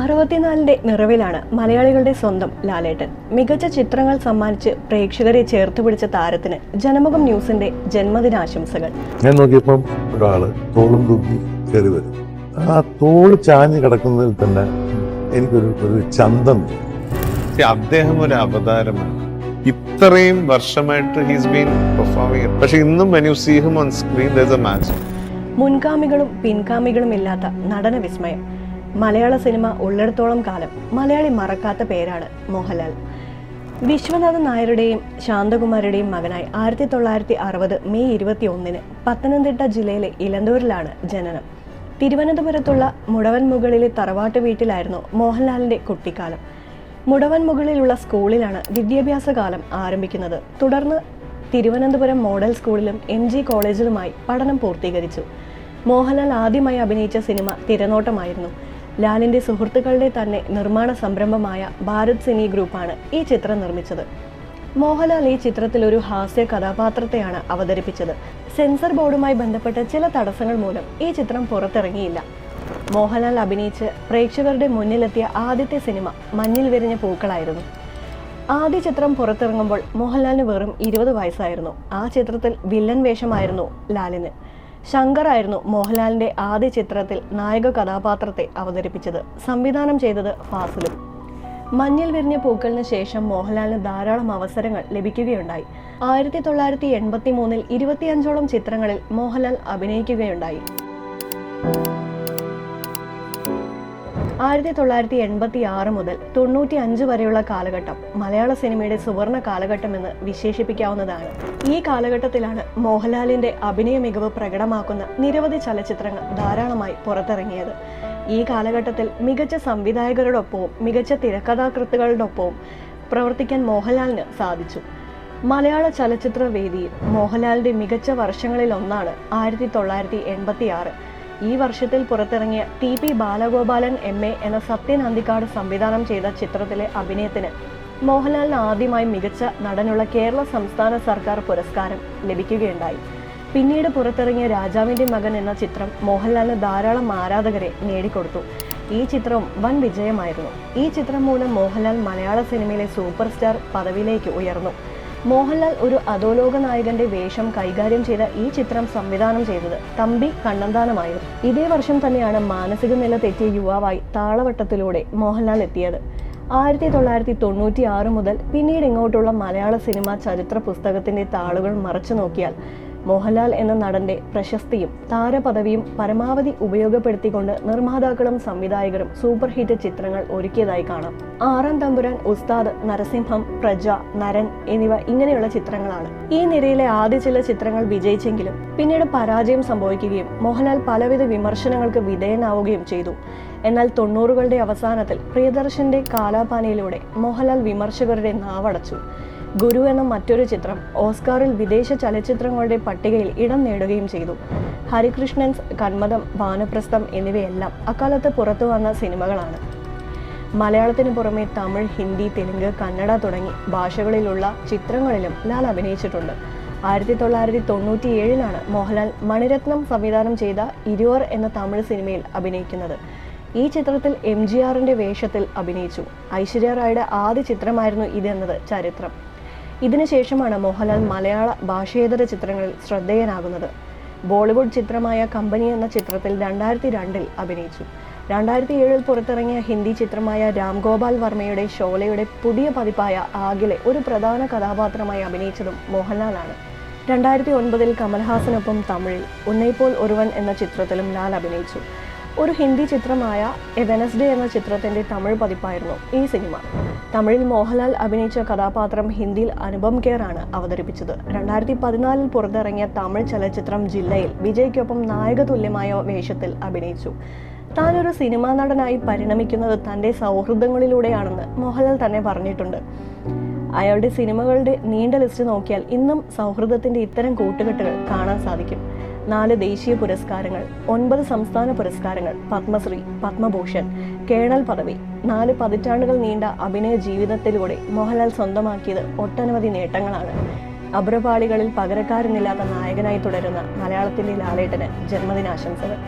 അറുപത്തിനാലിന്റെ നിറവിലാണ് മലയാളികളുടെ സ്വന്തം ലാലേട്ടൻ. മികച്ച ചിത്രങ്ങൾ സമ്മാനിച്ച് പ്രേക്ഷകരെ ചേർത്ത് പിടിച്ച താരത്തിന് ജനമുഖം ന്യൂസിന്റെ ജന്മദിനാശംസകൾ. ഞാൻ നോക്കിയപ്പം ഒരാൾ തോളും തൂക്കി കയറി വരും. ആ തോൾ ചാഞ്ഞ് കിടക്കുന്നതിൽ തന്നെ എനിക്കൊരു ഒരു ചന്തം. അദ്ദേഹം ഒരു അവതാരമാണ്. ഇത്രയും വർഷമായിട്ട് ഹീസ് ബീൻ പെർഫോമിങ് പക്ഷെ ഇന്നും when you see him on screen there's a match മുൻഗാമികളും പിൻഗാമികളും ഇല്ലാത്ത നടന വിസ്മയം മലയാള സിനിമ ഉള്ളിടത്തോളം കാലം മലയാളി മറക്കാത്ത പേരാണ് മോഹൻലാൽ. വിശ്വനാഥൻ നായരുടെയും ശാന്തകുമാരുടെയും മകനായി ആയിരത്തി തൊള്ളായിരത്തി അറുപത് മെയ് ഇരുപത്തി ഒന്നിന് പത്തനംതിട്ട ജില്ലയിലെ ഇലന്തൂരിലാണ് ജനനം. തിരുവനന്തപുരത്തുള്ള മുടവൻ മുകളിലെ തറവാട്ട് വീട്ടിലായിരുന്നു മോഹൻലാലിന്റെ കുട്ടിക്കാലം. മുടവൻ മുകളിലുള്ള സ്കൂളിലാണ് വിദ്യാഭ്യാസ കാലം ആരംഭിക്കുന്നത്. തുടർന്ന് തിരുവനന്തപുരം മോഡൽ സ്കൂളിലും എം ജി കോളേജിലുമായി പഠനം പൂർത്തീകരിച്ചു. മോഹൻലാൽ ആദ്യമായി അഭിനയിച്ച സിനിമ തിരനോട്ടമായിരുന്നു. ലാലിന്റെ സുഹൃത്തുക്കളുടെ തന്നെ നിർമ്മാണ സംരംഭമായ ഭാരത് സിനി ഗ്രൂപ്പാണ് ഈ ചിത്രം നിർമ്മിച്ചത്. മോഹൻലാൽ ഈ ചിത്രത്തിൽ ഒരു ഹാസ്യ കഥാപാത്രത്തെയാണ് അവതരിപ്പിച്ചത്. സെൻസർ ബോർഡുമായി ബന്ധപ്പെട്ട ചില തടസ്സങ്ങൾ മൂലം ഈ ചിത്രം പുറത്തിറങ്ങിയില്ല. മോഹൻലാൽ അഭിനയിച്ച് പ്രേക്ഷകരുടെ മുന്നിലെത്തിയ ആദ്യത്തെ സിനിമ മഞ്ഞിൽ വിരിഞ്ഞ പൂക്കളായിരുന്നു. ആദ്യ ചിത്രം പുറത്തിറങ്ങുമ്പോൾ മോഹൻലാലിന് വെറും ഇരുപത് വയസ്സായിരുന്നു. ആ ചിത്രത്തിൽ വില്ലൻ വേഷമായിരുന്നു ലാലിന്. ശങ്കർ ആയിരുന്നു മോഹൻലാലിന്റെ ആദ്യ ചിത്രത്തിൽ നായക കഥാപാത്രത്തെ അവതരിപ്പിച്ചത്. സംവിധാനം ചെയ്തത് ഫാസിലും. മഞ്ഞിൽ വിരിഞ്ഞ പൂക്കളിന് ശേഷം മോഹൻലാലിന് ധാരാളം അവസരങ്ങൾ ലഭിക്കുകയുണ്ടായി. ആയിരത്തി തൊള്ളായിരത്തി എൺപത്തി മൂന്നിൽ ഇരുപത്തിയഞ്ചോളം ചിത്രങ്ങളിൽ മോഹൻലാൽ അഭിനയിക്കുകയുണ്ടായി. ആയിരത്തി തൊള്ളായിരത്തി എൺപത്തി ആറ് മുതൽ തൊണ്ണൂറ്റി അഞ്ച് വരെയുള്ള കാലഘട്ടം മലയാള സിനിമയുടെ സുവർണ കാലഘട്ടമെന്ന് വിശേഷിപ്പിക്കാവുന്നതാണ്. ഈ കാലഘട്ടത്തിലാണ് മോഹൻലാലിന്റെ അഭിനയ മികവ് പ്രകടമാക്കുന്ന നിരവധി ചലച്ചിത്രങ്ങൾ ധാരാളമായി പുറത്തിറങ്ങിയത്. ഈ കാലഘട്ടത്തിൽ മികച്ച സംവിധായകരോടൊപ്പവും മികച്ച തിരക്കഥാകൃത്തുകളോടൊപ്പവും പ്രവർത്തിക്കാൻ മോഹൻലാലിന് സാധിച്ചു. മലയാള ചലച്ചിത്ര വേദിയിൽ മോഹൻലാലിന്റെ മികച്ച വർഷങ്ങളിൽ ഒന്നാണ് ആയിരത്തി തൊള്ളായിരത്തി എൺപത്തി ആറ് ഈ വർഷത്തിൽ പുറത്തിറങ്ങിയ T P Balagopalan M A എന്ന സത്യൻ അന്തിക്കാട് സംവിധാനം ചെയ്ത ചിത്രത്തിലെ അഭിനയത്തിന് മോഹൻലാലിന് ആദ്യമായി മികച്ച നടനുള്ള കേരള സംസ്ഥാന സർക്കാർ പുരസ്കാരം ലഭിക്കുകയുണ്ടായി. പിന്നീട് പുറത്തിറങ്ങിയ രാജാവിന്റെ മകൻ എന്ന ചിത്രം മോഹൻലാലിന് ധാരാളം ആരാധകരെ നേടിക്കൊടുത്തു. ഈ ചിത്രവും വൻ വിജയമായിരുന്നു. ഈ ചിത്രം മൂലം മോഹൻലാൽ മലയാള സിനിമയിലെ സൂപ്പർ സ്റ്റാർ പദവിയിലേക്ക് ഉയർന്നു. മോഹൻലാൽ ഒരു അധോലോക നായകന്റെ വേഷം കൈകാര്യം ചെയ്ത ഈ ചിത്രം സംവിധാനം ചെയ്തത് തമ്പി കണ്ണന്താനമായിരുന്നു. ഇതേ വർഷം തന്നെയാണ് മാനസിക നില തെറ്റിയ യുവാവായി താളവട്ടത്തിലൂടെ മോഹൻലാൽ എത്തിയത്. ആയിരത്തി തൊള്ളായിരത്തി തൊണ്ണൂറ്റി ആറ് മുതൽ പിന്നീട് ഇങ്ങോട്ടുള്ള മലയാള സിനിമ ചരിത്ര പുസ്തകത്തിന്റെ താളുകൾ മറച്ചു നോക്കിയാൽ മോഹൻലാൽ എന്ന നടന്റെ പ്രശസ്തിയും താരപദവിയും പരമാവധി ഉപയോഗപ്പെടുത്തിക്കൊണ്ട് നിർമ്മാതാക്കളും സംവിധായകരും സൂപ്പർ ഹിറ്റ് ചിത്രങ്ങൾ ഒരുക്കിയതായി കാണാം. ആറാം തമ്പുരാൻ ഉസ്താദ് നരസിംഹം പ്രജ നരൻ എന്നിവ ഇങ്ങനെയുള്ള ചിത്രങ്ങളാണ്. ഈ നിരയിലെ ആദ്യ ചില ചിത്രങ്ങൾ വിജയിച്ചെങ്കിലും പിന്നീട് പരാജയം സംഭവിക്കുകയും മോഹൻലാൽ പലവിധ വിമർശനങ്ങൾക്ക് വിധേയനാവുകയും ചെയ്തു. എന്നാൽ തൊണ്ണൂറുകളുടെ അവസാനത്തിൽ പ്രിയദർശന്റെ കാലാപാനയിലൂടെ മോഹൻലാൽ വിമർശകരുടെ നാവടച്ചു. ഗുരു എന്ന മറ്റൊരു ചിത്രം ഓസ്കാറിൽ വിദേശ ചലച്ചിത്രങ്ങളുടെ പട്ടികയിൽ ഇടം നേടുകയും ചെയ്തു. ഹരികൃഷ്ണൻസ് കന്മതം വാനപ്രസ്ഥം എന്നിവയെല്ലാം അക്കാലത്ത് പുറത്തു വന്ന സിനിമകളാണ്. മലയാളത്തിന് പുറമെ തമിഴ് ഹിന്ദി തെലുങ്ക് കന്നഡ തുടങ്ങി ഭാഷകളിലുള്ള ചിത്രങ്ങളിലും ലാൽ അഭിനയിച്ചിട്ടുണ്ട്. ആയിരത്തി തൊള്ളായിരത്തി തൊണ്ണൂറ്റി ഏഴിലാണ് മോഹൻലാൽ മണിരത്നം സംവിധാനം ചെയ്ത ഇരുവർ എന്ന തമിഴ് സിനിമയിൽ അഭിനയിക്കുന്നത്. ഈ ചിത്രത്തിൽ എം ജി ആറിന്റെ വേഷത്തിൽ അഭിനയിച്ചു. ഐശ്വര്യ റായുടെ ആദ്യ ചിത്രമായിരുന്നു ഇതെന്നത് ചരിത്രം. ഇതിനുശേഷമാണ് മോഹൻലാൽ മലയാള ഭാഷേതര ചിത്രങ്ങളിൽ ശ്രദ്ധേയനാകുന്നത്. ബോളിവുഡ് ചിത്രമായ കമ്പനി എന്ന ചിത്രത്തിൽ രണ്ടായിരത്തി രണ്ടിൽ അഭിനയിച്ചു. രണ്ടായിരത്തി ഏഴിൽ പുറത്തിറങ്ങിയ ഹിന്ദി ചിത്രമായ രാം ഗോപാൽ വർമ്മയുടെ ഷോലയുടെ പുതിയ പതിപ്പായ ആഗിലെ ഒരു പ്രധാന കഥാപാത്രമായി അഭിനയിച്ചതും മോഹൻലാലാണ്. രണ്ടായിരത്തി ഒൻപതിൽ കമൽഹാസനൊപ്പം തമിഴിൽ ഉന്നയിപ്പോൾ ഒരുവൻ എന്ന ചിത്രത്തിലും ലാൽ അഭിനയിച്ചു. ഒരു ഹിന്ദി ചിത്രമായ എ വെനസ്ഡേ എന്ന ചിത്രത്തിന്റെ തമിഴ് പതിപ്പായിരുന്നു ഈ സിനിമ. തമിഴിൽ മോഹൻലാൽ അഭിനയിച്ച കഥാപാത്രം ഹിന്ദിയിൽ അനുപം കെയർ ആണ് അവതരിപ്പിച്ചത്. രണ്ടായിരത്തി പതിനാലിൽ പുറത്തിറങ്ങിയ തമിഴ് ചലച്ചിത്രം ജില്ലയിൽ വിജയ്ക്കൊപ്പം നായക തുല്യമായ വേഷത്തിൽ അഭിനയിച്ചു. താനൊരു സിനിമാ നടനായി പരിണമിക്കുന്നത് തന്റെ സൗഹൃദങ്ങളിലൂടെയാണെന്ന് മോഹൻലാൽ തന്നെ പറഞ്ഞിട്ടുണ്ട്. അയാളുടെ സിനിമകളുടെ നീണ്ട ലിസ്റ്റ് നോക്കിയാൽ ഇന്നും സൗഹൃദത്തിന്റെ ഇത്തരം കൂട്ടുകെട്ടുകൾ കാണാൻ സാധിക്കും. നാല് ദേശീയ പുരസ്കാരങ്ങൾ ഒൻപത് സംസ്ഥാന പുരസ്കാരങ്ങൾ പത്മശ്രീ പത്മഭൂഷൺ കേണൽ പദവി നാല് പതിറ്റാണ്ടുകൾ നീണ്ട അഭിനയ ജീവിതത്തിലൂടെ മോഹൻലാൽ സ്വന്തമാക്കിയത് ഒട്ടനവധി നേട്ടങ്ങളാണ്. അഭ്രപാളികളിൽ പകരക്കാരനില്ലാത്ത നായകനായി തുടരുന്ന മലയാളത്തിലെ ലാലേട്ടന് ജന്മദിനാശംസകൾ.